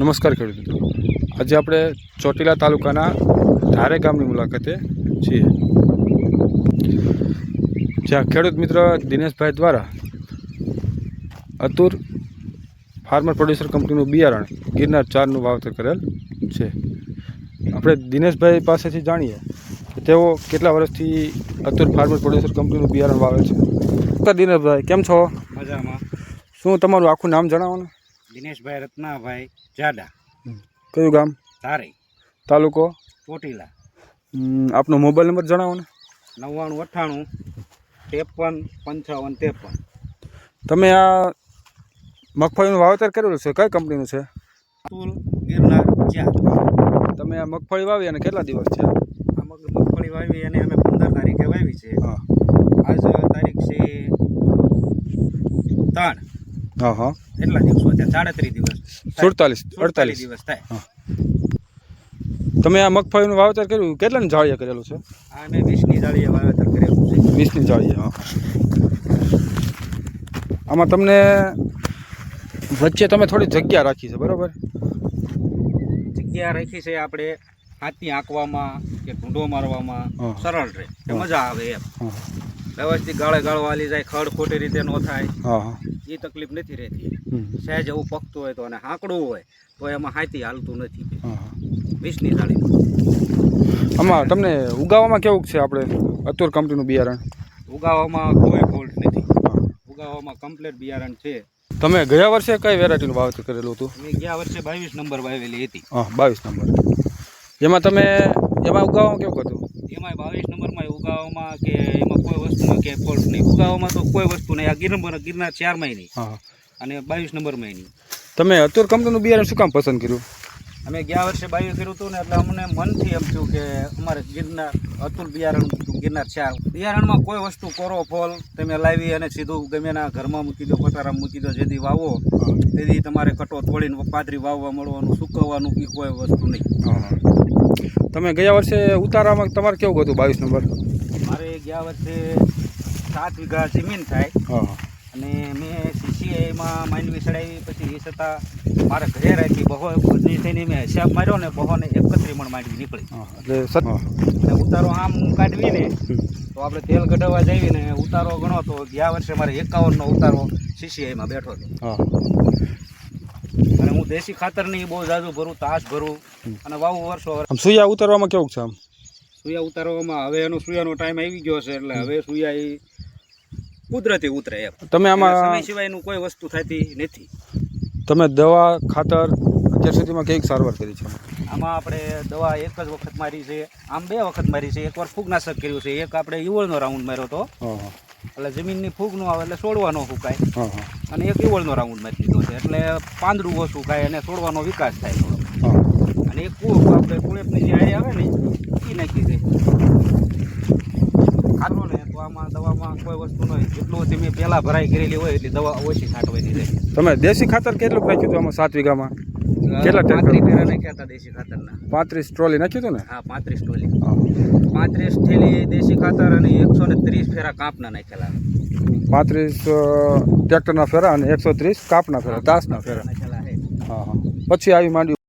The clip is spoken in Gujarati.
નમસ્કાર ખેડૂત મિત્રો. આજે આપણે ચોટીલા તાલુકાના ધારે ગામની મુલાકાતે છીએ. જ્યાં ખેડૂત મિત્ર દિનેશભાઈ દ્વારા અતુર ફાર્મર પ્રોડ્યુસર કંપનીનું બિયારણ ગિરનાર ચારનું વાવતર કરેલ છે. આપણે દિનેશભાઈ પાસેથી જાણીએ કે તેઓ કેટલા વર્ષથી અતુર ફાર્મર પ્રોડ્યુસર કંપનીનું બિયારણ વાવે છે. તો દિનેશભાઈ કેમ છો? મજામાં. શું તમારું આખું નામ જણાવો ને? દિનેશભાઈ રત્નાભાઈ જાડા. કયું ગામ? તારી. તાલુકો? ચોટીલા. આપનો મોબાઈલ નંબર જણાવો ને. નવ્વાણું અઠ્ઠાણું ત્રેપન પંચાવન ત્રેપન. તમે આ મગફળીનું વાવેતર કરેલું છે? કઈ કંપનીનું છે? અતુલ ગિરનાર ચાર તમે આ મગફળી વાવી અને કેટલા દિવસ છે? મગફળી વાવી અને અમે પંદર તારીખે વાવી છે. આજ તારીખ છે ત્રણ. હા હા એટલા દિવસો થયા? સાડત્રીસ દિવસ સુડતાલીસ અડતાલીસ. દિવસ થાય. તમે આ મગફળીનું વાવેતર કર્યું? કેટલાની જાળીએ કરેલું છે? આ મેં વીસની જાળીએ વાવેતર કરેલું છે. વીસની જાળીએ હા. આમાં તમને વચ્ચે તમે થોડી જગ્યા રાખી છે બરાબર? જગ્યા રાખી છે આપણે હાથની આંકવામાં કે ઢૂંઢો મારવામાં. સરળ રહે. મજા આવે એમ. વ્યવસ્થિત ગાળે ગાળો વાલી જાય ખડ ખોટી રીતે ન થાય. એ તકલીફ નથી રહેતી. સહેજ એવું પકતું હોય તો અને હાંકડું હોય તો એમાં હાથી હાલતું નથી. વીસની થાળી આમાં તમને ઉગાવામાં કેવું છે આપણે? અતુર કંપનીનું બિયારણ? ઉગાવામાં કોઈ ફોલ્ટ નથી. ઉગાવામાં કમ્પ્લેટ બિયારણ છે. તમે ગયા વર્ષે કઈ વેરાયટીનું વાવેતર કરેલું હતું? મેં ગયા વર્ષે બાવીસ નંબર વાવેલી હતી. હા બાવીસ નંબર. એમાં તમે એમાં ઉગાવવામાં કેવું હતું? એમાં બાવીસ નંબરમાં ઉગાવવામાં કે એમાં કોઈ વસ્તુમાં કે ફોલ્ટ નહીં. ઉગાવામાં તો કોઈ વસ્તુ નહીં. આ ગિરનાર ગિરનાર ચારમાં નહીં અને બાવીસ નંબરમાં નહીં તમે અતુર કંપનીનું બિયારણ શું કામ પસંદ કર્યું? અમે ગયા વર્ષે બાયું કર્યું હતું ને એટલે અમને મનથી એમ થયું કે અમારે ગિરનાર અતુલ બિયારણ ગિરનાર ચાર. બિયારણમાં કોઈ વસ્તુ કોરો ફોલ તમે લાવી અને સીધું ગમે ના ઘરમાં મૂકી દો પટારામાં મૂકી દો જેથી વાવો. તેથી તમારે કટો તોડીને પાદરી વાવવા મળવાનું સુકવવાનું કે કોઈ વસ્તુ નહીં. તમે ગયા વર્ષે ઉતારામાં તમારે કેવું હતું બાવીસ નંબર? મારે ગયા વર્ષે સાત વીઘા જમીન થાય. હા અને મેં સીસીઆઈમાં માંડવી ચડાવી પછી એ છતાં મારે ઘરે રાખી બહો બધી થઈને મેં હિસાબ માર્યો ને બહોને એકત્રી મણ માંડવી નીકળી. એટલે અને ઉતારો આમ કાઢવી ને તો આપણે તેલ કઢાવવા જઈએ ને ઉતારો ગણો તો ગયા વર્ષે મારે એકાવનનો ઉતારો સીસીઆઈમાં બેઠો હતો. હા ખાતર હું દેશી બહુ જાજુ ભરું તાશ ભરું અને વાવું વર્ષો આમ સુયા ઉતારવામાં કેવું છે આમ? સુયા ઉતારવામાં હવે એનો સુયાનો ટાઈમ આવી ગયો છે એટલે હવે સુયા એ કુદરતી ઉતરે એમ. તમે આમાં સમય સિવાયનું કોઈ વસ્તુ થતી નથી. તમે દવા ખાતર અત્યાર સુધીમાં કંઈક સારવાર કરી છે આમાં? આપણે દવા એક જ વખત મારી છે આમ બે વખત મારી છે. એકવાર ફૂગનાશક કર્યું છે એક આપણે ઈવળનો રાઉન્ડ માર્યો હતો. એટલે જમીનની ફૂગ ન આવે એટલે છોડવાનો ફૂકાય. હા હા. અને એક ઇવળનો રાઉન્ડ મારી દીધો છે. એટલે પાંદડું ઓછું ખાય અને છોડવાનો વિકાસ થાય થોડો અને એક કૂપ આપણે કુળેપની જે આરી આવે ને એ નાખી દે. ખાતો ને તો આમાં દવામાં કોઈ વસ્તુ નહીં. જેટલું તમે પહેલાં ભરાઈ કરેલી હોય એટલી દવા ઓછી છાંટવાની રહે તમે દેશી ખાતર કેટલું નાખ્યું હતું આમાં સાત વીઘામાં? કેટલા ટેન્કર? નાખ્યા હતા દેશી ખાતરના. પાંત્રીસ ટ્રોલી નાખ્યું હતું ને? હા પાંત્રીસ ટ્રોલી. પાંત્રીસ થેલી દેશી ખાતર અને એકસો ને ત્રીસ ફેરા કાપના નાખેલા. પાંત્રીસ ટ્રેક્ટરના ફેરા અને એકસો ત્રીસ કાપના ફેરા તાસના ફેરા. હા હા. પછી આવી માંડ્યું